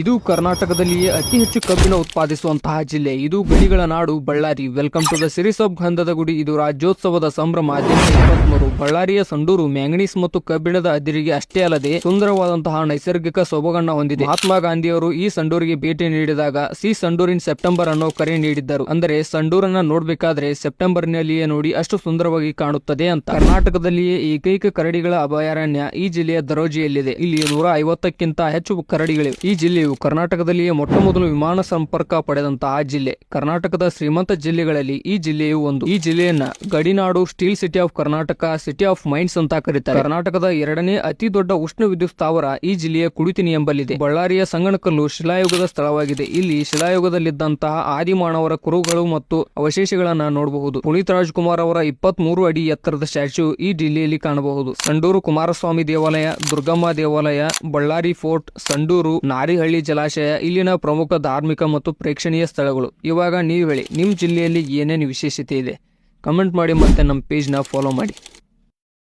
ಇದು ಕರ್ನಾಟಕದಲ್ಲಿಯೇ ಅತಿ ಹೆಚ್ಚು ಕಬ್ಬಿಣ ಉತ್ಪಾದಿಸುವಂತಹ ಜಿಲ್ಲೆ. ಇದು ಗಡಿಗಳ ನಾಡು, Ballari. Welcome to the series of ಗಂಧದ ಗುಡಿ. ಇದು ರಾಜ್ಯೋತ್ಸವದ ಸಂಭ್ರಮ. ಇಪ್ಪತ್ಮೂರು, ಬಳ್ಳಾರಿಯ ಸಂಡೂರು, ಮ್ಯಾಂಗನೀಸ್ ಮತ್ತು ಕಬ್ಬಿಣದ ಅದಿರಿಗೆ ಅಷ್ಟೇ ಅಲ್ಲದೆ ಸುಂದರವಾದಂತಹ ನೈಸರ್ಗಿಕ ಸೊಬಗಣ್ಣ ಹೊಂದಿದೆ. ಮಹಾತ್ಮ ಗಾಂಧಿಯವರು ಈ ಸಂಡೂರಿಗೆ ಭೇಟಿ ನೀಡಿದಾಗ ಸಿ ಸಂಡೂರಿನ್ ಸೆಪ್ಟೆಂಬರ್ ಅನ್ನೋ ಕರೆ ನೀಡಿದ್ದರು. ಅಂದರೆ ಸಂಡೂರನ್ನ ನೋಡಬೇಕಾದ್ರೆ ಸೆಪ್ಟೆಂಬರ್ ನಲ್ಲಿಯೇ ನೋಡಿ ಅಷ್ಟು ಸುಂದರವಾಗಿ ಕಾಣುತ್ತದೆ ಅಂತ. ಕರ್ನಾಟಕದಲ್ಲಿಯೇ ಏಕೈಕ ಕರಡಿಗಳ ಅಭಯಾರಣ್ಯ ಈ ಜಿಲ್ಲೆಯ ದರೋಜಿಯಲ್ಲಿದೆ. ಇಲ್ಲಿ ನೂರ ಐವತ್ತಕ್ಕಿಂತ ಹೆಚ್ಚು ಕರಡಿಗಳಿವೆ. ಈ ಜಿಲ್ಲೆಯು ಕರ್ನಾಟಕದಲ್ಲಿಯೇ ಮೊಟ್ಟ ಮೊದಲು ವಿಮಾನ ಸಂಪರ್ಕ ಪಡೆದಂತಹ ಜಿಲ್ಲೆ. ಕರ್ನಾಟಕದ ಶ್ರೀಮಂತ ಜಿಲ್ಲೆಗಳಲ್ಲಿ ಈ ಜಿಲ್ಲೆಯು ಒಂದು. ಈ ಜಿಲ್ಲೆಯನ್ನ ಗಡಿನಾಡು steel city of Karnataka, city of mines ಅಂತ ಕರೀತಾರೆ. ಕರ್ನಾಟಕದ ಎರಡನೇ ಅತಿ ದೊಡ್ಡ ಉಷ್ಣ ವಿದ್ಯುತ್ ಸ್ಥಾವರ ಈ ಜಿಲ್ಲೆಯ ಕುಡಿತಿನಿ ಎಂಬಲ್ಲಿದೆ. ಬಳ್ಳಾರಿಯ ಸಂಗಣಕಲ್ಲು ಶಿಲಾಯುಗದ ಸ್ಥಳವಾಗಿದೆ. ಇಲ್ಲಿ ಶಿಲಾಯುಗದಲ್ಲಿದ್ದಂತಹ ಆದಿಮಾನವರ ಕುರುಗಳು ಮತ್ತು ಅವಶೇಷಗಳನ್ನ ನೋಡಬಹುದು. ಪುನೀತ್ ರಾಜ್ಕುಮಾರ್ ಅವರ ಇಪ್ಪತ್ತ್ ಮೂರು ಅಡಿ ಎತ್ತರದ ಸ್ಟ್ಯಾಚ್ಯೂ ಈ ಜಿಲ್ಲೆಯಲ್ಲಿ ಕಾಣಬಹುದು. ಸಂಡೂರು ಕುಮಾರಸ್ವಾಮಿ ದೇವಾಲಯ, ದುರ್ಗಮ್ಮ ದೇವಾಲಯ, ಬಳ್ಳಾರಿ ಫೋರ್ಟ್, ಸಂಡೂರು ನಾರಿಹಳ್ಳಿ ಜಲಾಶಯ, ಇಲ್ಲಿನ ಪ್ರಮುಖ ಧಾರ್ಮಿಕ ಮತ್ತು ಪ್ರೇಕ್ಷಣೀಯ ಸ್ಥಳಗಳು. ಇವಾಗ ನೀವು ಹೇಳಿ ನಿಮ್ಮ ಜಿಲ್ಲೆಯಲ್ಲಿ ಏನೇನು ವಿಶೇಷತೆ ಇದೆ? ಕಮೆಂಟ್ ಮಾಡಿ ಮತ್ತೆ ನಮ್ಮ ಪೇಜ್ನ ಫಾಲೋ ಮಾಡಿ.